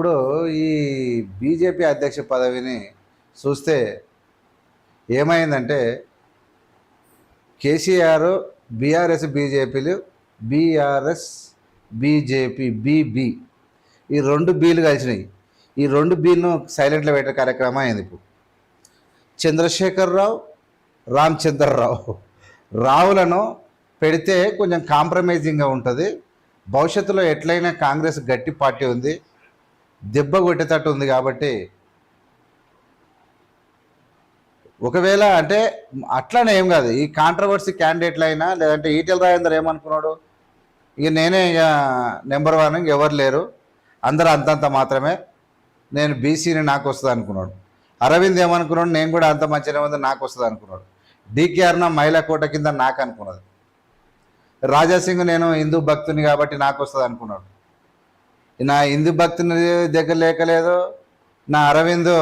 ఇప్పుడు ఈ బీజేపీ అధ్యక్ష పదవిని చూస్తే ఏమైందంటే కేసీఆర్ బీఆర్ఎస్ బీజేపీలు బీఆర్ఎస్ బీజేపీ బీబీ ఈ రెండు బీలు కలిసినాయి. ఈ రెండు బీలను సైలెంట్లో పెట్టే కార్యక్రమం అయింది ఇప్పుడు. చంద్రశేఖరరావు రామచంద్రరావు రావులను పెడితే కొంచెం కాంప్రమైజింగ్గా ఉంటుంది. భవిష్యత్తులో ఎట్లయినా కాంగ్రెస్ గట్టి పార్టీ ఉంది. దెబ్బ కొట్టేటట్టు ఉంది కాబట్టి ఒకవేళ అంటే అట్లానే ఏం కాదు. ఈ కాంట్రవర్సీ క్యాండిడేట్లు అయినా లేదంటే ఈటెల రాజేందర్ ఏమనుకున్నాడు? ఇక నేనే ఇక నెంబర్ వన్ ఎవరు లేరు. అందరూ అంతంత మాత్రమే. నేను బీసీని నాకు వస్తుంది అనుకున్నాడు. అరవింద్ ఏమనుకున్నాడు? నేను కూడా అంత మంచిగా ఉంది నాకు వస్తుంది అనుకున్నాడు. డికేఆర్న మహిళా కోట కింద నాకు అనుకున్నది. రాజాసింగ్ నేను హిందూ భక్తుని కాబట్టి నాకు వస్తుంది అనుకున్నాడు. నా హిందూ భక్తుని దగ్గర లేకలేదు నా అరవింద్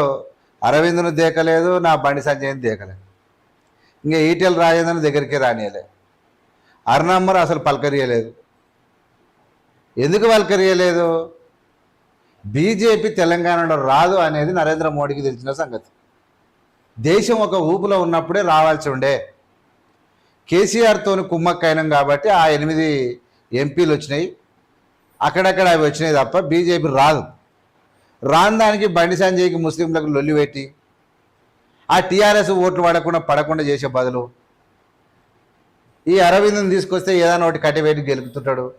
అరవింద్ను దేకలేదు నా బండి సంజయ్ని దేకలేదు ఇంకా ఈటెల రాజేంద్రని దగ్గరికి రానియలే. అరుణమ్మరు అసలు పలకరియలేదు ఎందుకు పలకరియలేదు బీజేపీ తెలంగాణలో రాదు అనేది నరేంద్ర మోడీకి తెలిసిన సంగతి. దేశం ఒక ఊపులో ఉన్నప్పుడే రావాల్సి ఉండే. కేసీఆర్తో కుమ్మక్కైనాం కాబట్టి ఆ ఎనిమిది ఎంపీలు వచ్చినాయి. అక్కడక్కడ అవి వచ్చినాయి తప్ప బీజేపీ రాదు. రాని దానికి బండి సంజయ్కి ముస్లింలకు లొల్లి పెట్టి ఆ టీఆర్ఎస్ ఓట్లు పడకుండా పడకుండా చేసే బదులు ఈ అరవింద్ని తీసుకొస్తే ఏదైనా ఒకటి కట్టివేటి గెలుపుతుంటాడు.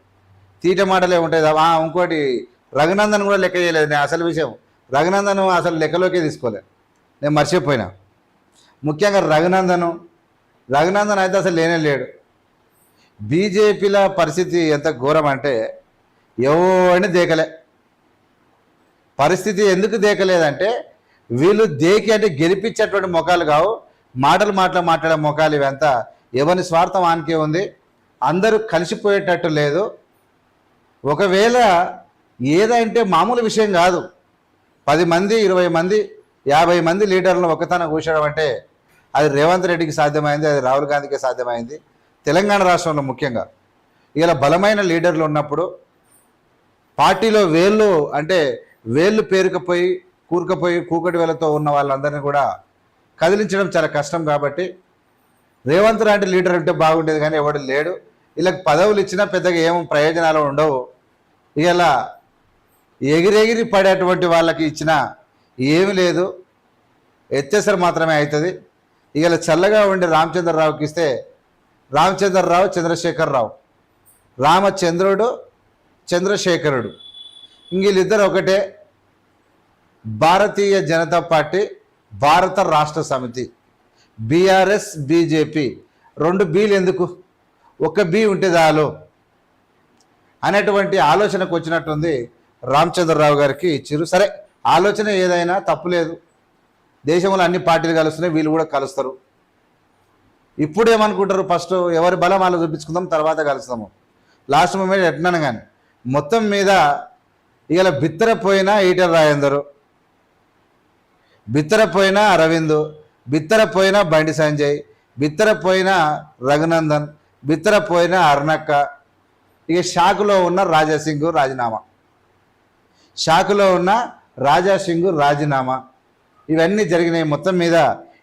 తీట మాటలే ఉంటాయి తప్ప. ఇంకోటి రఘునందన్ కూడా లెక్క చేయలేదు నేను అసలు విషయం. రఘునందను అసలు లెక్కలోకే తీసుకోలే. నేను మర్చిపోయినా. ముఖ్యంగా రఘునందను రఘునందన్ అయితే అసలు లేనే లేడు. బీజేపీల పరిస్థితి ఎంత ఘోరం అంటే ఎవరిని దేకలే. పరిస్థితి ఎందుకు దేకలేదంటే వీళ్ళు దేకి అంటే గెలిపించేటువంటి ముఖాలు కావు. మాటలు మాటలు మాట్లాడే ముఖాలు ఇవంతా. ఎవరి స్వార్థం ఆనికే ఉంది. అందరూ కలిసిపోయేటట్టు లేదు. ఒకవేళ ఏదంటే మామూలు విషయం కాదు. పది మంది ఇరవై మంది యాభై మంది లీడర్లను ఒకతన కూర్చోవడం అంటే అది రేవంత్ రెడ్డికి సాధ్యమైంది అది రాహుల్ గాంధీకి సాధ్యమైంది. తెలంగాణ రాష్ట్రంలో ముఖ్యంగా. ఇలా బలమైన లీడర్లు ఉన్నప్పుడు పార్టీలో వేళ్ళు అంటే వేళ్ళు పేరుకపోయి కూరుకపోయి కూకటి వేలతో ఉన్న వాళ్ళందరినీ కూడా కదిలించడం చాలా కష్టం కాబట్టి రేవంత్ లాంటి లీడర్ ఉంటే బాగుండేది కానీ ఎవడు లేడు. వీళ్ళకి పదవులు ఇచ్చినా పెద్దగా ఏం ప్రయోజనాలు ఉండవు. ఇలా ఎగిరెగిరి పడేటువంటి వాళ్ళకి ఇచ్చినా ఏమి లేదు. ఎత్తేసరి మాత్రమే అవుతుంది ఇలా చల్లగా ఉండి రామచంద్రరావుకి ఇస్తే రామచంద్రరావు చంద్రశేఖరరావు. రామచంద్రుడు చంద్రశేఖరుడు. ఇంక వీళ్ళిద్దరు ఒకటే భారతీయ జనతా పార్టీ భారత రాష్ట్ర సమితి బీఆర్ఎస్ బీజేపీ. రెండు బీలు ఎందుకు? ఒక బీ ఉంటే చాలు అనేటువంటి ఆలోచనకు వచ్చినట్టుంది రామచంద్రరావు గారికి చిరు సరే ఆలోచన ఏదైనా తప్పులేదు దేశంలో అన్ని పార్టీలు కలుస్తున్నాయి వీళ్ళు కూడా కలుస్తారు. ఇప్పుడు ఏమనుకుంటారు ఫస్ట్ ఎవరి బలం వాళ్ళు చూపించుకుందాం తర్వాత కలుస్తాము. లాస్ట్ మూమెంట్ ఎట్టినాను కానీ మొత్తం మీద ఇలా బిత్తరపోయిన ఈటర్ రాయందరు బిత్తరపోయిన అరవిందు బిత్తరపోయిన బండి సంజయ్ బిత్తరపోయిన రఘునందన్ బిత్తరపోయిన అర్ణక్క. ఇక షాకులో ఉన్న రాజాసింగ్ రాజీనామా. షాకులో ఉన్న రాజాసింగ్ రాజీనామా. ఇవన్నీ జరిగినాయి మొత్తం మీద.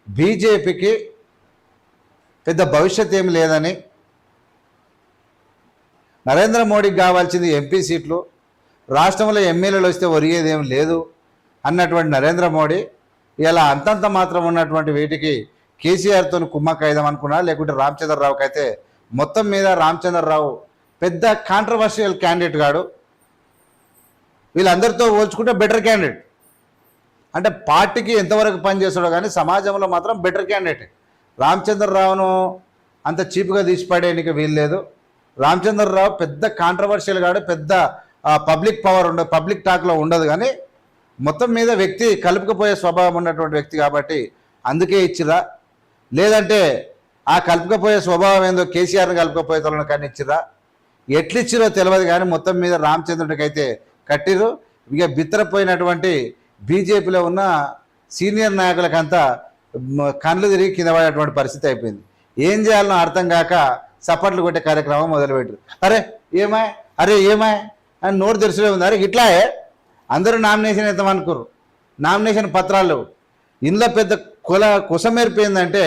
బీజేపీకి పెద్ద భవిష్యత్ ఏమి లేదని నరేంద్ర మోడీకి కావాల్సింది ఎంపీ సీట్లు. రాష్ట్రంలో ఎమ్మెల్యేలు వస్తే ఒరిగేదేం లేదు అన్నటువంటి నరేంద్ర మోడీ ఇలా అంతంత మాత్రం ఉన్నటువంటి వీటికి కేసీఆర్తో కుమ్మక్కైదాం అనుకున్నా లేకుంటే రామచంద్రరావుకి అయితే మొత్తం మీద రామచంద్రరావు పెద్ద కాంట్రవర్షియల్ క్యాండిడేట్ గాడు. వీళ్ళందరితో పోల్చుకుంటే బెటర్ క్యాండిడేట్ అంటే పార్టీకి ఎంతవరకు పనిచేస్తాడో కానీ సమాజంలో మాత్రం బెటర్ క్యాండిడేట్ రామచంద్రరావును అంత చీప్గా తీసిపడేయడానికి వీల్లేదు రామచంద్రరావు పెద్ద కాంట్రవర్షియల్ కాడు పెద్ద పబ్లిక్ పవర్ ఉండదు పబ్లిక్ టాక్లో ఉండదు కానీ మొత్తం మీద వ్యక్తి కలుపుకపోయే స్వభావం ఉన్నటువంటి వ్యక్తి కాబట్టి అందుకే ఇచ్చిరా లేదంటే ఆ కలుపుకపోయే స్వభావం ఏందో కేసీఆర్ని కలుపుకపోయే తోలను కానీ ఇచ్చిరా ఎట్లిచ్చిరో తెలియదు కానీ మొత్తం మీద రామచంద్రుడికి అయితే కట్టిరు ఇక బిత్తరపోయినటువంటి బీజేపీలో ఉన్న సీనియర్ నాయకులకంతా కళ్ళు తిరిగి కింద పడేటువంటి పరిస్థితి అయిపోయింది. ఏం చేయాలనో అర్థం కాక చప్పట్లు కొట్టే కార్యక్రమం మొదలుపెట్టారు. అరే ఏమాయ్ అరే ఏమాయ్ అని నోరు తెరిచిలే ఉంది. అరే ఇట్లాయే? అందరూ నామినేషన్ ఇద్దామనుకోరు నామినేషన్ పత్రాలు ఇందులో పెద్ద కుల కుసమేర్పు ఏంటంటే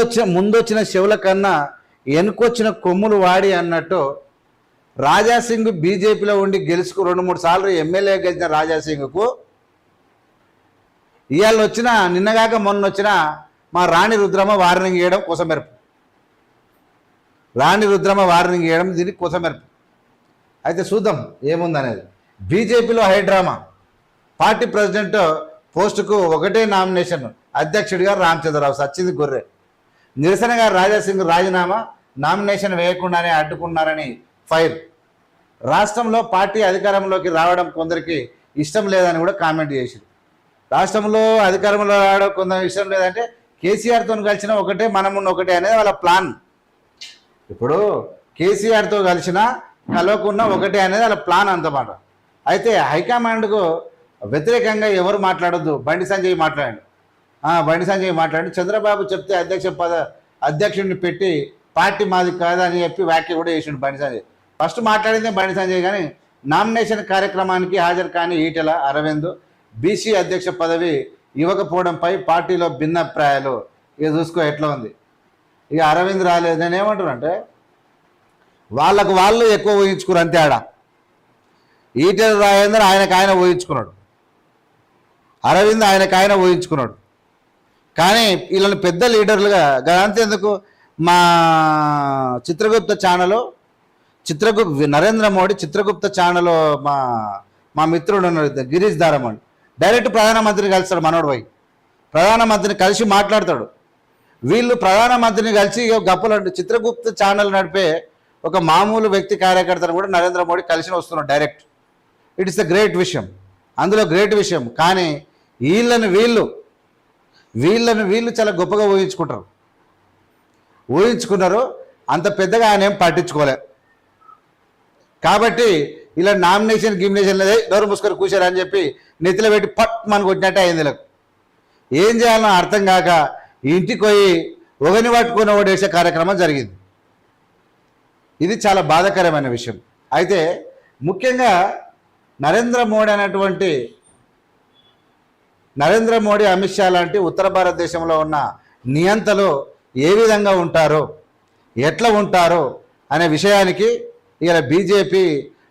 వచ్చిన ముందొచ్చిన శివుల కన్నా వెనుకొచ్చిన కొమ్ములు వాడి అన్నట్టు రాజాసింగ్ బీజేపీలో ఉండి గెలుచుకు రెండు మూడు సార్లు ఎమ్మెల్యే గెలిచిన రాజాసింగ్కు ఇవాళ వచ్చిన నిన్నగాక మొన్న వచ్చిన మా రాణి రుద్రమ్మ వార్నింగ్ చేయడం కుసమెరుపు. రాణి రుద్రమ వార్నింగ్ చేయడం దీనికి కుసమెరుపు. అయితే చూద్దాం ఏముందనేది. బీజేపీలో హైడ్రామా పార్టీ ప్రెసిడెంట్ పోస్టుకు ఒకటే నామినేషన్ అధ్యక్షుడిగా రామచంద్రరావు సచ్చింది గొర్రె. నిరసనగా రాజాసింగ్ రాజీనామా నామినేషన్ వేయకుండానే అడ్డుకున్నారని ఫైర్. రాష్ట్రంలో పార్టీ అధికారంలోకి రావడం కొందరికి ఇష్టం లేదని కూడా కామెంట్ చేసింది. రాష్ట్రంలో అధికారంలో రావడం కొందరికి ఇష్టం లేదంటే కేసీఆర్తో కలిసిన ఒకటే మనమున్న ఒకటే అనేది వాళ్ళ ప్లాన్. ఇప్పుడు కేసీఆర్తో కలిసిన కలవకున్న ఒకటే అనేది వాళ్ళ ప్లాన్ అంతమాట. అయితే హైకమాండ్కు వ్యతిరేకంగా ఎవరు మాట్లాడద్దు? బండి సంజయ్ మాట్లాడండి. బండి సంజయ్ మాట్లాడి చంద్రబాబు చెప్తే అధ్యక్ష పద అధ్యక్షుడిని పెట్టి పార్టీ మాది కాదని చెప్పి వ్యాఖ్య కూడా చేసిండు బండి సంజయ్. ఫస్ట్ మాట్లాడిందే బండి సంజయ్ కానీ నామినేషన్ కార్యక్రమానికి హాజరు కాని ఈటెల అరవింద్ బీసీ అధ్యక్ష పదవి ఇవ్వకపోవడంపై పార్టీలో భిన్నాభిప్రాయాలు. ఇక చూసుకో ఎట్లా ఉంది? ఇక అరవింద్ రాలేదు నేను ఏమంటున్నా అంటే వాళ్ళకు వాళ్ళు ఎక్కువ ఊహించుకున్నారు అంతే ఆడ. ఈటెల రాజేందర్ ఆయనకు ఆయన ఊహించుకున్నాడు. అరవింద్ ఆయనకు ఆయన ఊహించుకున్నాడు. కానీ వీళ్ళని పెద్ద లీడర్లుగా గా- అంతేందుకు మా చిత్రగుప్త ఛానల్ చిత్రగుప్ నరేంద్ర మోడీ చిత్రగుప్త ఛానల్ మా మా మిత్రుడు ఉన్నాడు గిరీష్ దారమణ్ డైరెక్ట్ ప్రధానమంత్రిని కలుస్తాడు మనోడు పోయి. ప్రధానమంత్రిని కలిసి మాట్లాడతాడు. వీళ్ళు ప్రధానమంత్రిని కలిసి ఇగో చిత్రగుప్త ఛానల్ నడిపే ఒక మామూలు వ్యక్తి కార్యకర్తను కూడా నరేంద్ర మోడీ కలిసి వస్తున్నాడు direct. It is the great విషయం అందులో గ్రేట్ విషయం. కానీ వీళ్ళని వీళ్ళు వీళ్ళని వీళ్ళు చాలా గొప్పగా ఊహించుకుంటారు. ఊహించుకున్నారు అంత పెద్దగా ఆయన ఏం పట్టించుకోలే. కాబట్టి ఇలా నామినేషన్ గిమినేషన్ లేదా నోరు ముసుకొని కూర్చారు అని చెప్పి నెత్తిలో పెట్టి పట్ మనకు కొట్టినట్టే అయింది ఏం చేయాలో అర్థం కాక ఇంటికి పోయి ఒకని పట్టుకొని ఓడేసే కార్యక్రమం జరిగింది. ఇది చాలా బాధాకరమైన విషయం. అయితే ముఖ్యంగా నరేంద్ర మోడీ అనేటువంటి నరేంద్ర మోడీ అమిత్ షా లాంటి ఉత్తర భారతదేశంలో ఉన్న నియంతలు ఏ విధంగా ఉంటారో ఎట్లా ఉంటారో అనే విషయానికి ఇలా బీజేపీ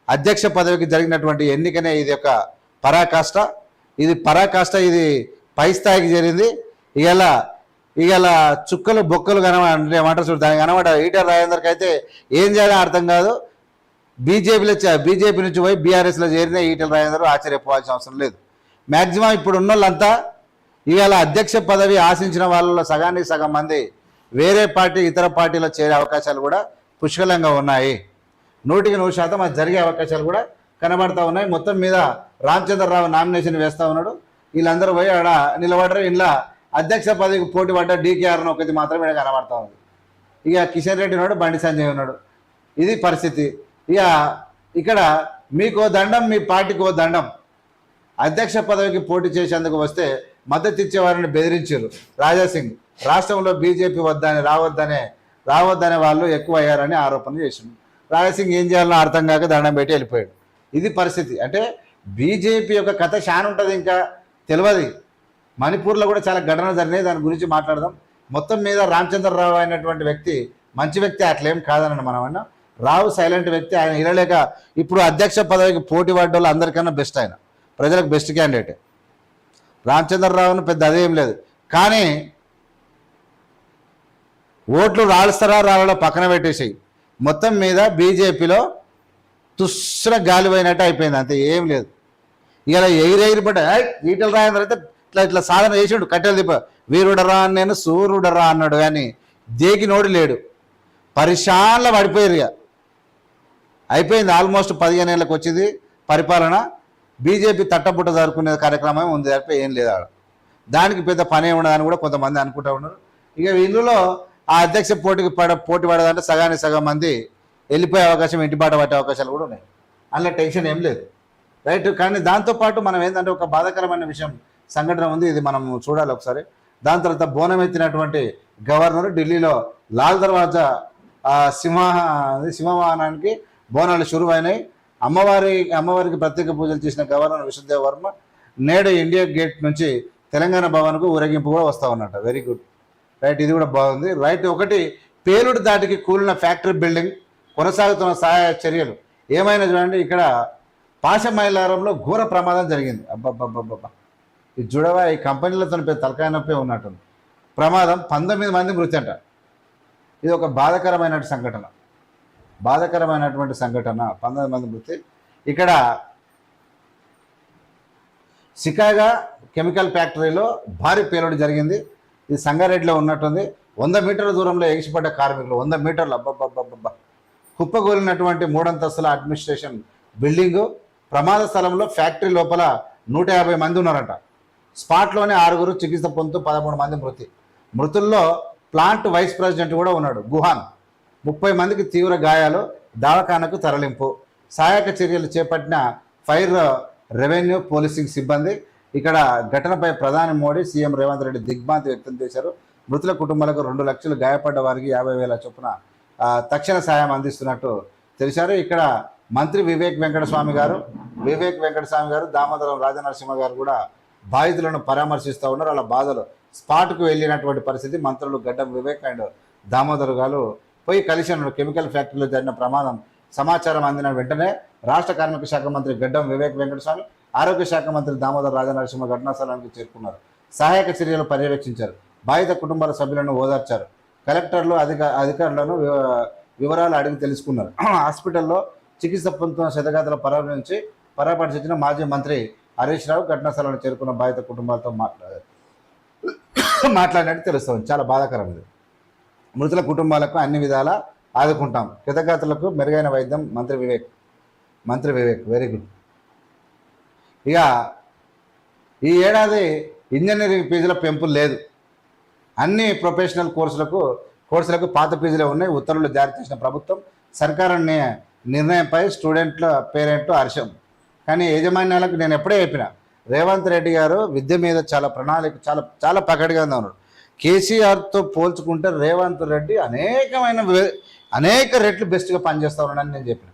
అధ్యక్ష పదవికి జరిగినటువంటి ఎన్నికనే ఇది ఒక పరాకాష్ట. ఇది పరాకాష్ట ఇది పై స్థాయికి జరిగింది ఇవాళ చుక్కలు బొక్కలు కనబడే మాట ఏమంటారు చూడు దానికి కనబడ ఈటర్ రాజేందర్కి అయితే ఏం చేయాలో అర్థం కాదు. బీజేపీలో బీజేపీ నుంచి పోయి బీఆర్ఎస్లో చేరిన ఈటల రాజేందర్ ఆశ్చర్యపోవాల్సిన అవసరం లేదు. మ్యాక్సిమం ఇప్పుడు ఉన్న వాళ్ళంతా ఇవాళ అధ్యక్ష పదవి ఆశించిన వాళ్ళలో సగానికి సగం మంది వేరే పార్టీ ఇతర పార్టీలో చేరే అవకాశాలు కూడా పుష్కలంగా ఉన్నాయి. నూటికి నూరు శాతం అది జరిగే అవకాశాలు కూడా కనబడతా ఉన్నాయి. మొత్తం మీద రామచంద్రరావు నామినేషన్ వేస్తూ ఉన్నాడు. వీళ్ళందరూ పోయి ఆడ నిలబడరు. ఇలా అధ్యక్ష పదవికి పోటీ పడ్డ డీకేఆర్ ఒకటి మాత్రమే ఈడ కనబడతా ఉంది. ఇక కిషన్ రెడ్డి ఉన్నాడు బండి సంజయ్ ఉన్నాడు. ఇది పరిస్థితి. ఇక ఇక్కడ మీకో దండం మీ పార్టీకి ఓ దండం. అధ్యక్ష పదవికి పోటీ చేసేందుకు వస్తే మద్దతు ఇచ్చేవారిని బెదిరించారు. రాజాసింగ్ రాష్ట్రంలో బీజేపీ వద్దని రావద్దనే రావద్దనే వాళ్ళు ఎక్కువ అయ్యారని ఆరోపణ చేసింది రాజాసింగ్ ఏం చేయాలో అర్థం కాక దండం పెట్టి వెళ్ళిపోయాడు. ఇది పరిస్థితి. అంటే బీజేపీ యొక్క కథ షాన్ ఉంటుంది ఇంకా తెలియదు మణిపూర్లో కూడా చాలా ఘటన జరిగినాయి. దాని గురించి మాట్లాడదాం. మొత్తం మీద రామచంద్రరావు అయినటువంటి వ్యక్తి మంచి వ్యక్తి అట్లేం కాదనండి మనం అన్న. రావు సైలెంట్ వ్యక్తి ఆయన ఇరలేక ఇప్పుడు అధ్యక్ష పదవికి పోటీ పడ్డ వాళ్ళు అందరికన్నా బెస్ట్ ఆయన. ప్రజలకు బెస్ట్ క్యాండిడేట్. రామచంద్రరావును పెద్ద అదేం లేదు. కానీ ఓట్లు రాలుస్తారా రావాలో పక్కన పెట్టేసాయి. మొత్తం మీద బీజేపీలో తుస్ర గాలిపోయినట్టు అయిపోయింది. అంతే ఏం లేదు. ఇలా ఎయిర్ పడ్డ ఈటల రాజేంద్ర అయితే ఇట్లా ఇట్లా సాధన చేసిండు. కట్టెలు దిప్ప వీరుడరా నేను సూర్యుడరా అన్నాడు. కానీ దేకి నోడి లేడు. పరిశాన్లో పడిపోయారు ఇక. అయిపోయింది. ఆల్మోస్ట్ పదిహేను ఏళ్ళకి వచ్చింది పరిపాలన. బీజేపీ తట్టబుట్ట జరుపుకునే కార్యక్రమం ఉంది తప్ప ఏం లేదు ఆడ. దానికి పెద్ద పని ఉండదని కూడా కొంతమంది అనుకుంటా ఉన్నారు. ఇక వీళ్ళలో ఆ అధ్యక్ష పోటీకి పడ పోటీ పడదంటే సగానికి సగం మంది వెళ్ళిపోయే అవకాశం ఇంటి బాట పట్టే అవకాశాలు కూడా ఉన్నాయి. అందులో టెన్షన్ ఏం లేదు. రైట్? కానీ దాంతోపాటు మనం ఏంటంటే ఒక బాధాకరమైన విషయం. సంఘటన ఉంది ఇది మనం చూడాలి ఒకసారి. దాని తర్వాత బోనం ఎత్తినటువంటి గవర్నర్ ఢిల్లీలో లాల్ దర్వాజా సింహ సింహవాహనానికి బోనాలు షురువైనాయి. అమ్మవారి అమ్మవారికి ప్రత్యేక పూజలు చేసిన గవర్నర్ విష్ణుదేవ్ వర్మ నేడు ఇండియా గేట్ నుంచి తెలంగాణ భవన్కు ఊరేగింపు కూడా వస్తూ ఉన్నట్ట వెరీ గుడ్. రైట్ ఇది కూడా బాగుంది. రైట్ ఒకటి పేలుడు దాటికి కూలిన ఫ్యాక్టరీ బిల్డింగ్ కొనసాగుతున్న సహాయ చర్యలు. ఏమైనా చూడండి ఇక్కడ పాశమైలారంలో ఘోర ప్రమాదం జరిగింది. అబ్బబ్బబ్బబ్బా ఇది చూడవా ఈ కంపెనీలతో పెద్ద తలకాయ నొప్పి ఉన్నట్టు ప్రమాదం పంతొమ్మిది మంది మృతి అంట. ఇది ఒక బాధకరమైన సంఘటన. బాధకరమైనటువంటి సంఘటన పంతొమ్మిది మంది మృతి. ఇక్కడ సికాగా కెమికల్ ఫ్యాక్టరీలో భారీ పేలుడు జరిగింది. ఇది సంగారెడ్డిలో ఉన్నట్టుంది. వంద మీటర్ల దూరంలో ఎగిసిపడ్డ కార్మికులు వంద మీటర్లు అబ్బబ్బబ్బబ్బ కుప్పగోలినటువంటి మూడంతస్తుల అడ్మినిస్ట్రేషన్ బిల్డింగు ప్రమాద స్థలంలో ఫ్యాక్టరీ లోపల నూట యాభై మంది ఉన్నారట. స్పాట్లోనే ఆరుగురు చికిత్స పొందుతూ పదమూడు మంది మృతి. మృతుల్లో ప్లాంట్ వైస్ ప్రెసిడెంట్ కూడా ఉన్నాడు గుహాన్. ముప్పై మందికి తీవ్ర గాయాలు దవాఖానకు తరలింపు. సహాయక చర్యలు చేపట్టిన ఫైర్ రెవెన్యూ పోలీసింగ్ సిబ్బంది ఇక్కడ ఘటనపై ప్రధాని మోడీ సీఎం రేవంత్ రెడ్డి దిగ్భాంతి వ్యక్తం చేశారు. మృతుల కుటుంబాలకు రెండు లక్షలు గాయపడ్డ వారికి యాభై వేల చొప్పున తక్షణ సాయం అందిస్తున్నట్టు తెలిసారు ఇక్కడ మంత్రి వివేక్ వెంకటస్వామి గారు వివేక్ వెంకటస్వామి గారు దామోదరం రాజనరసింహ గారు కూడా బాధితులను పరామర్శిస్తూ ఉన్నారు. వాళ్ళ బాధలు స్పాట్కు వెళ్ళినటువంటి పరిస్థితి మంత్రులు గడ్డం వివేక్ అండ్ దామోదర్ గారు పోయి కలిసి ఉన్నారు కెమికల్ ఫ్యాక్టరీలో జరిగిన ప్రమాదం సమాచారం అందిన వెంటనే రాష్ట్ర కార్మిక శాఖ మంత్రి గడ్డం వివేక్ వెంకటస్వామి ఆరోగ్య శాఖ మంత్రి దామోదర్ రాజనరసింహ ఘటనా స్థలానికి చేరుకున్నారు. సహాయక చర్యలు పర్యవేక్షించారు. బాధిత కుటుంబాల సభ్యులను ఓదార్చారు. కలెక్టర్లు అధిక అధికారులను వివరాలు అడిగి తెలుసుకున్నారు. హాస్పిటల్లో చికిత్స పొందుతున్న శతగాతల పరామర్శించి పరామర్శించిన మాజీ మంత్రి హరీష్ రావు ఘటనా స్థలానికి చేరుకున్న బాధిత కుటుంబాలతో మాట్లాడారు మాట్లాడినట్టు తెలుస్తుంది. చాలా బాధాకరం ఇది మృతుల కుటుంబాలకు అన్ని విధాలా ఆదుకుంటాం. కృతజ్ఞతలకు మెరుగైన వైద్యం మంత్రి వివేక్. మంత్రి వివేక్ వెరీ గుడ్ ఇక ఈ ఏడాది ఇంజనీరింగ్ ఫీజుల పెంపు లేదు. అన్ని ప్రొఫెషనల్ కోర్సులకు కోర్సులకు పాత ఫీజులే ఉన్నాయి. ఉత్తర్వులు జారీ చేసిన ప్రభుత్వం సర్కారు నిర్ణయంపై స్టూడెంట్ల పేరెంట్లు హర్షం. కానీ యాజమాన్యాలకు నేను ఎప్పుడే చెప్పిన రేవంత్ రెడ్డి గారు విద్య మీద చాలా ప్రణాళిక చాలా చాలా పకడ్గా ఉన్నారు. కేసీఆర్తో పోల్చుకుంటే రేవంత్ రెడ్డి అనేకమైన అనేక రెట్లు బెస్ట్గా పనిచేస్తూ ఉన్నాడని నేను చెప్పిన.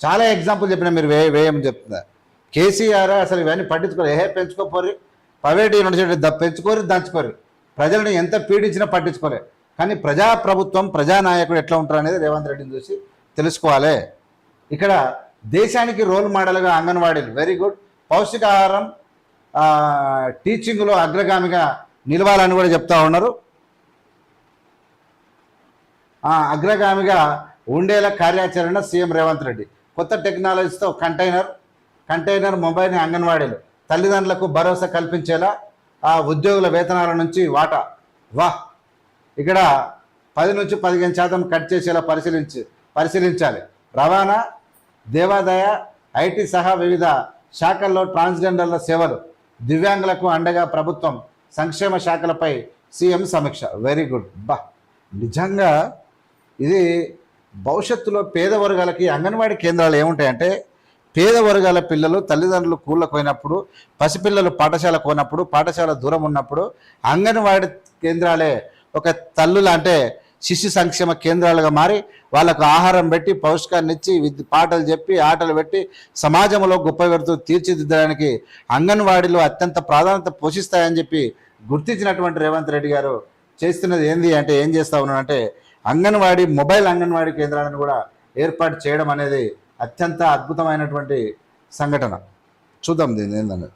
చాలా ఎగ్జాంపుల్ చెప్పిన మీరు వే వేయం చెప్తున్నా. కేసీఆర్ అసలు ఇవన్నీ పట్టించుకోరు. ఏ పెంచుకోపోరు ప్రైవేట్ యూనివర్సిటీ ద పెంచుకోరు దంచుకోరు ప్రజలను ఎంత పీడించినా పట్టించుకోలే. కానీ ప్రజాప్రభుత్వం ప్రజానాయకుడు ఎట్లా ఉంటారు అనేది రేవంత్ రెడ్డిని చూసి తెలుసుకోవాలి. ఇక్కడ దేశానికి రోల్ మోడల్గా అంగన్వాడీలు. వెరీ గుడ్ పౌష్టికాహారం టీచింగ్లో అగ్రగామిగా నిలవాలని కూడా చెప్తా ఉన్నారు. అగ్రగామిగా ఉండేలా కార్యాచరణ సీఎం రేవంత్ రెడ్డి. కొత్త టెక్నాలజీతో కంటైనర్ కంటైనర్ మొబైల్ని అంగన్వాడీలు. తల్లిదండ్రులకు భరోసా కల్పించేలా ఆ ఉద్యోగుల వేతనాల నుంచి వాటా. వా! ఇక్కడ పది నుంచి పదిహేను శాతం కట్ చేసేలా పరిశీలించి పరిశీలించాలి. రవాణా దేవాదాయ ఐటీ సహా వివిధ శాఖల్లో ట్రాన్స్జెండర్ల సేవలు దివ్యాంగులకు అండగా ప్రభుత్వం సంక్షేమ శాఖలపై సీఎం సమీక్ష. Very good. బా. నిజంగా ఇది భవిష్యత్తులో పేద వర్గాలకి అంగన్వాడీ కేంద్రాలు ఏముంటాయంటే పేద వర్గాల పిల్లలు తల్లిదండ్రులు కూళ్ళకు పోయినప్పుడు పసిపిల్లలు పాఠశాలకు పోయినప్పుడు పాఠశాల దూరం ఉన్నప్పుడు అంగన్వాడీ కేంద్రాలే ఒక తల్లులు అంటే శిశు సంక్షేమ కేంద్రాలుగా మారి వాళ్ళకు ఆహారం పెట్టి పౌష్కాన్ని ఇచ్చి పాటలు చెప్పి ఆటలు పెట్టి సమాజంలో గొప్ప వ్యక్తులు తీర్చిదిద్దడానికి అంగన్వాడీలు అత్యంత ప్రాధాన్యత పోషిస్తాయని చెప్పి గుర్తించినటువంటి రేవంత్ రెడ్డి గారు చేస్తున్నది ఏంది అంటే ఏం చేస్తా ఉన్నానంటే అంగన్వాడీ మొబైల్ అంగన్వాడీ కేంద్రాలను కూడా ఏర్పాటు చేయడం అనేది అత్యంత అద్భుతమైనటువంటి సంఘటన. చూద్దాం దీన్ని ఏందన్నది.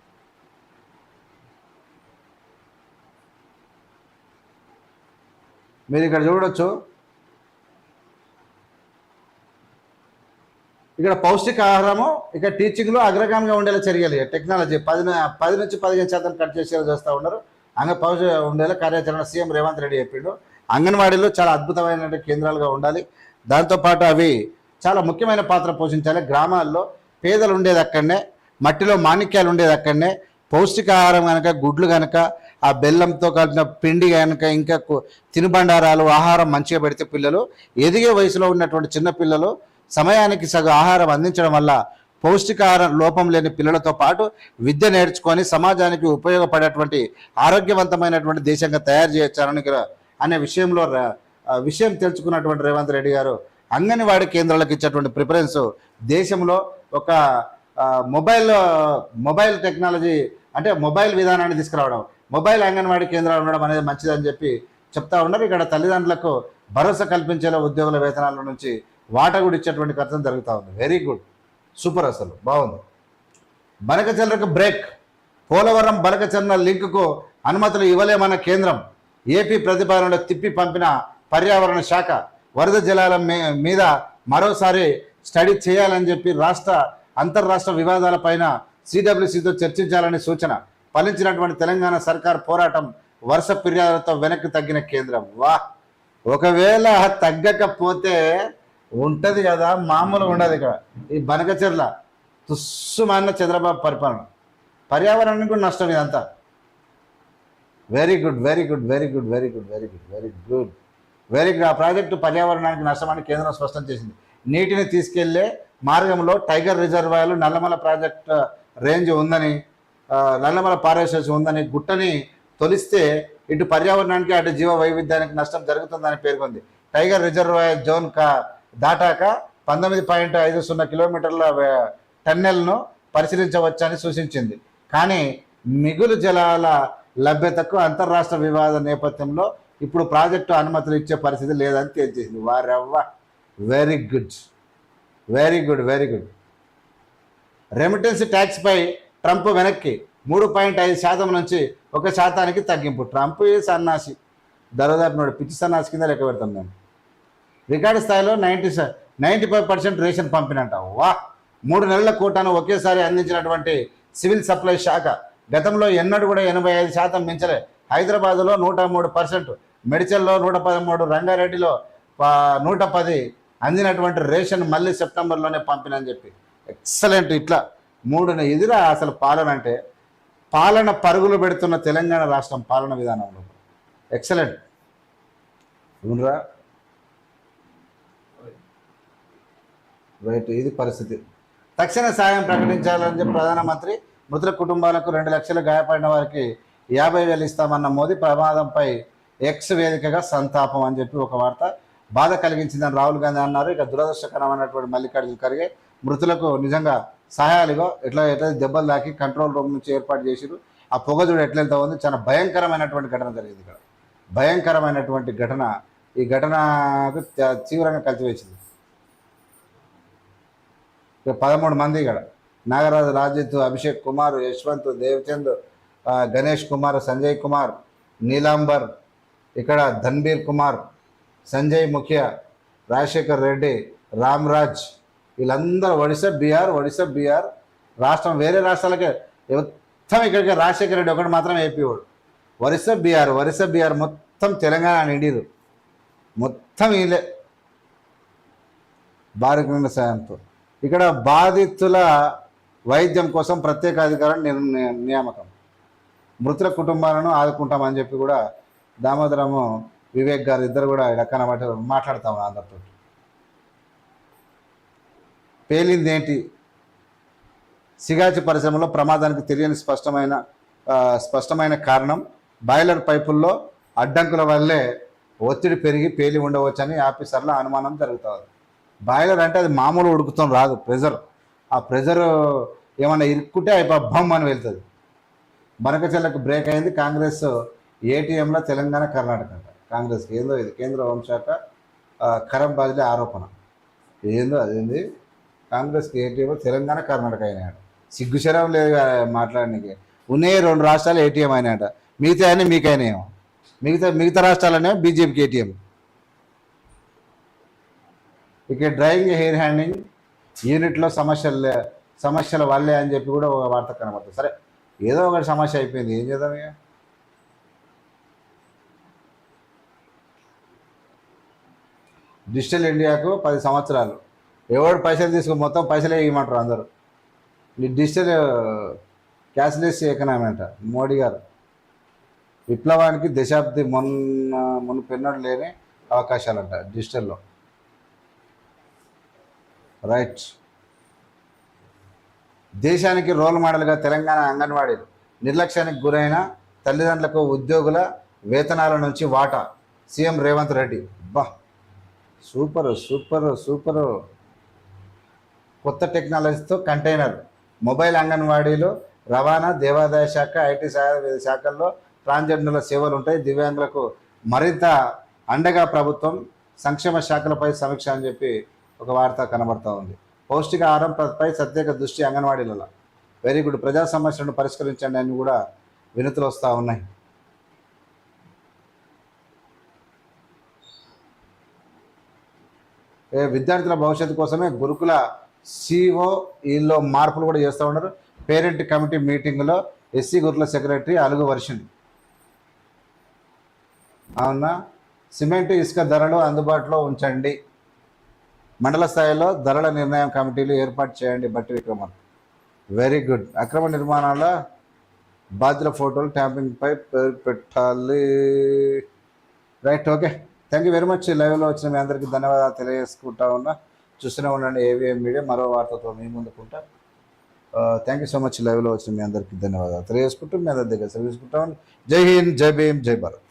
మీరు ఇక్కడ చూడొచ్చు. ఇక్కడ పౌష్టికాహారము ఇక టీచింగ్లో అగ్రగామిగా ఉండేలా చర్యలు. టెక్నాలజీ పది పది నుంచి పదిహేను శాతం కట్ చేసేలా చేస్తూ ఉన్నారు. అంగ పౌష ఉండేలా కార్యాచరణ సీఎం రేవంత్ రెడ్డి చెప్పిండు. అంగన్వాడీలో చాలా అద్భుతమైన కేంద్రాలుగా ఉండాలి. దాంతోపాటు అవి చాలా ముఖ్యమైన పాత్ర పోషించాలి. గ్రామాల్లో పేదలు ఉండేది అక్కడనే మట్టిలో మాణిక్యాలు ఉండేది అక్కడనే పౌష్టికాహారం కనుక గుడ్లు కనుక ఆ బెల్లంతో కలిపిన పిండి కనుక ఇంకా తినుబండారాలు ఆహారం మంచిగా పెడితే పిల్లలు ఎదిగే వయసులో ఉన్నటువంటి చిన్న పిల్లలు సమయానికి సగం ఆహారం అందించడం వల్ల పౌష్టికాహారం లోపం లేని పిల్లలతో పాటు విద్య నేర్చుకొని సమాజానికి ఉపయోగపడేటువంటి ఆరోగ్యవంతమైనటువంటి దేశంగా తయారు చేయొచ్చారని అనే విషయంలో విషయం తెలుసుకున్నటువంటి రేవంత్ రెడ్డి గారు అంగన్వాడీ కేంద్రాలకు ఇచ్చేటువంటి ప్రిఫరెన్స్ దేశంలో ఒక మొబైల్ మొబైల్ టెక్నాలజీ అంటే మొబైల్ విధానాన్ని తీసుకురావడం. మొబైల్ అంగన్వాడీ కేంద్రాలు ఉండడం అనేది మంచిదని చెప్పి చెప్తా ఉన్నారు. ఇక్కడ తల్లిదండ్రులకు భరోసా కల్పించేలా ఉద్యోగుల వేతనాల నుంచి వాటా కూడా ఇచ్చేటువంటి ఖర్చు జరుగుతూ ఉంది. వెరీ గుడ్ సూపర్ అసలు. బాగుంది. బనకచర్లకు బ్రేక్. పోలవరం బనకచర్ల లింకుకు అనుమతులు ఇవ్వలేమన్న కేంద్రం ఏపీ ప్రతిపాదనలో తిప్పి పంపిన పర్యావరణ శాఖ వరద జలాల మీద మరోసారి స్టడీ చేయాలని చెప్పి రాష్ట్ర అంతర్రాష్ట్ర వివాదాలపైన సిడబ్ల్యూసితో చర్చించాలని సూచన. ఫలించినటువంటి తెలంగాణ సర్కార్ పోరాటం వరుస ఫిర్యాదులతో వెనక్కి తగ్గిన కేంద్రం. వా! ఒకవేళ తగ్గకపోతే ఉంటది కదా మామూలు ఉండదు ఇక్కడ. ఈ బనకచెర్ల తుస్సుమన్న చంద్రబాబు పరిపాలన. పర్యావరణానికి కూడా నష్టం ఇదంతా very good very good very good very good very good very good very good ఆ ప్రాజెక్టు పర్యావరణానికి నష్టమని కేంద్రం స్పష్టం చేసింది. నీటిని తీసుకెళ్ళే మార్గంలో టైగర్ రిజర్వాయర్లు నల్లమల ప్రాజెక్ట్ రేంజ్ ఉందని నల్లమల పారేసేసి ఉందని గుట్టని తొలిస్తే ఇటు పర్యావరణానికి అటు జీవ వైవిధ్యానికి నష్టం జరుగుతుందని పేర్కొంది. టైగర్ రిజర్వాయర్ జోన్ కా దాటాక పంతొమ్మిది పాయింట్ ఐదు సున్నా కిలోమీటర్ల టన్నెల్ను పరిశీలించవచ్చని సూచించింది. కానీ మిగులు జలాల లభ్యతకు అంతర్రాష్ట్ర వివాద నేపథ్యంలో ఇప్పుడు ప్రాజెక్టు అనుమతులు ఇచ్చే పరిస్థితి లేదని తేల్చేసింది. వారెవ్వ! Very good. Very good very good. Remittance ట్యాక్స్పై Trump వెనక్కి మూడు పాయింట్ ఐదు శాతం నుంచి ఒక శాతానికి తగ్గింపు. ట్రంప్ సన్నాసి? దరదాపు పిచ్చి సన్నాసి కింద లెక్క పెడతాం మేము. రికార్డు స్థాయిలో ninety ninety five percent ration పంపిణంట వా! మూడు నెలల కోటాను ఒకేసారి అందించినటువంటి సివిల్ సప్లై శాఖ గతంలో ఎన్నడూ కూడా ఎనభై ఐదు శాతం మించలే. హైదరాబాద్లో నూట మూడు పర్సెంట్ మెడిచల్లో నూట పదమూడు రంగారెడ్డిలో నూట పది అందినటువంటి రేషన్ మళ్ళీ సెప్టెంబర్లోనే పంపినని చెప్పి. ఎక్సలెంట్ ఇట్లా. మూడున ఎదుర అసలు పాలన అంటే పాలన పరుగులు పెడుతున్న తెలంగాణ రాష్ట్రం పాలన విధానంలో. ఎక్సలెంట్ అవునరా రైట్ ఇది పరిస్థితి. తక్షణ సాయం ప్రకటించాలని చెప్పి ప్రధానమంత్రి మృతుల కుటుంబాలకు రెండు లక్షలు గాయపడిన వారికి యాభై వేలు ఇస్తామన్న మోదీ ప్రమాదంపై ఎక్స్ వేదికగా సంతాపం అని చెప్పి ఒక వార్త బాధ కలిగించిందని రాహుల్ గాంధీ అన్నారు. ఇక దురదృష్టకరమైనటువంటి మల్లికార్జున ఖర్గే మృతులకు నిజంగా సహాయాలుగా ఎట్లా ఎట్లా దెబ్బలు తాకి కంట్రోల్ రూమ్ నుంచి ఏర్పాటు చేసిరు ఆ పొగ చూడు ఎట్లెళ్తా ఉంది. చాలా భయంకరమైనటువంటి ఘటన జరిగింది ఇక్కడ. భయంకరమైనటువంటి ఘటన. ఈ ఘటనకు తీవ్రంగా కలిసివేసింది. ఇక పదమూడు మంది ఇక్కడ. నాగరాజు రాజిత్ అభిషేక్ కుమార్ యశ్వంత్ దేవచంద్ గణేష్ కుమార్ సంజయ్ కుమార్ నీలాంబర్ ఇక్కడ ధన్బీర్ కుమార్ సంజయ్ ముఖ్య రాజశేఖర్ రెడ్డి రామ్రాజ్ వీళ్ళందరూ ఒడిశా బీహార్ ఒడిశా బీహార్. రాష్ట్రం వేరే రాష్ట్రాలకే. మొత్తం ఇక్కడికి రాజశేఖర రెడ్డి ఒకటి మాత్రం ఏపీ వాడు. ఒరిస్సా బీహార్. ఒరిస్సా బీహార్ మొత్తం తెలంగాణ నిండిరు మొత్తం వీళ్ళే. భారత సాయంతో. ఇక్కడ బాధితుల వైద్యం కోసం ప్రత్యేక అధికారం నియామకం. మృతుల కుటుంబాలను ఆదుకుంటామని చెప్పి కూడా దామోదరము వివేక్ గారు ఇద్దరు కూడా ఇక్కడ కనబట్టి మాట్లాడతాం అందరితో పేలింది ఏంటి సిగాచి పరిశ్రమలో ప్రమాదానికి తెలియని స్పష్టమైన స్పష్టమైన కారణం బాయిలర్ పైపుల్లో అడ్డంకుల వల్లే ఒత్తిడి పెరిగి పేలి ఉండవచ్చని ఆఫీసర్ల అనుమానం జరుగుతుంది. బాయిలర్ అంటే అది మామూలు ఉడుకుతాం రాదు ప్రెజర్. ఆ ప్రెజర్ ఏమన్నా ఇరుక్కుంటే అయిపోయి బమ్ అని వెళ్తుంది. బనకచెల్లకు బ్రేక్ అయింది కాంగ్రెస్ ఏటీఎంలో తెలంగాణ కర్ణాటక. అంట కాంగ్రెస్కి ఏందో ఇది కేంద్ర హోంశాఖ కరం బాజిలే ఆరోపణ. ఏందో అదేంది? కాంగ్రెస్కి ఏటీఎం తెలంగాణ కర్ణాటక అయినాయట. సిగ్గుశరం లేదు మాట్లాడడానికి ఉన్నాయి రెండు రాష్ట్రాలు ఏటీఎం అయినాయట. మిగతా అన్నీ మీకైనాయేమో మిగతా మిగతా రాష్ట్రాలనే బీజేపీకి ఏటీఎం. ఇక డ్రైవింగ్ హెయిర్ హ్యాండింగ్ యూనిట్లో సమస్యలు సమస్యల వల్లే అని చెప్పి కూడా ఒక వార్త కనబడుతుంది. సరే ఏదో ఒకటి సమస్య అయిపోయింది. ఏం చేద్దాం ఇక? డిజిటల్ ఇండియాకు పది సంవత్సరాలు. ఎవరు పైసలు తీసుకుని మొత్తం పైసలే ఇవ్వమంటారు అందరూ. ఈ డిజిటల్ క్యాష్లెస్ ఎకనామీ అంట మోడీ గారు. విప్లవానికి దశాబ్ది మొన్న మునుపెన్నడు లేని అవకాశాలంట డిజిటల్లో. రైట్. దేశానికి రోల్ మోడల్గా తెలంగాణ అంగన్వాడీలు నిర్లక్ష్యానికి గురైన తల్లిదండ్రులకు ఉద్యోగుల వేతనాల నుంచి వాటా. సీఎం రేవంత్ రెడ్డి. బా. Super super super. కొత్త టెక్నాలజీతో కంటైనర్ మొబైల్ అంగన్వాడీలు రవాణా దేవాదాయ శాఖ ఐటీ శాఖల్లో ట్రాన్స్జెండర్ల సేవలు ఉంటాయి. దివ్యాంగులకు మరింత అండగా ప్రభుత్వం సంక్షేమ శాఖలపై సమీక్ష అని చెప్పి ఒక వార్త కనబడతా ఉంది. పౌష్టిక ఆహారం పై ప్రత్యేక దృష్టి అంగన్వాడీలలో. Very good. ప్రజా సమస్యలను పరిష్కరించండి అని కూడా వినతులు వస్తూ ఉన్నాయి. విద్యార్థుల భవిష్యత్తు కోసమే గురుకుల సిఓ ఈలో మార్పులు కూడా చేస్తూ ఉన్నారు. పేరెంట్ కమిటీ మీటింగ్లో ఎస్సీ గురుకుల సెక్రటరీ అలుగు వర్షిని అవునా? సిమెంట్ ఇసుక ధరలు అందుబాటులో ఉంచండి. మండల స్థాయిలో ధరల నిర్ణయం కమిటీలు ఏర్పాటు చేయండి బట్టి విక్రమన్ వెరీ గుడ్ అక్రమ నిర్మాణాల బాధ్యుల ఫోటోలు ట్యాంపింగ్పై పేరు పెట్టాలి. Right okay thank you very much లైవ్లో వచ్చిన మీ అందరికీ ధన్యవాదాలు తెలియజేసుకుంటా ఉన్నా. చూస్తూనే ఉండండి ఏవిఎం మీడియా మరో వార్తతో మీ ముందుకుంటా థ్యాంక్ యూ సో మచ్ లైవ్లో వచ్చిన మీ అందరికీ ధన్యవాదాలు. తెలియజేసుకుంటూ మీ అందరి దగ్గర తెలియజేసుకుంటాం జై హింద్ జై భీమ్ జై భారత్.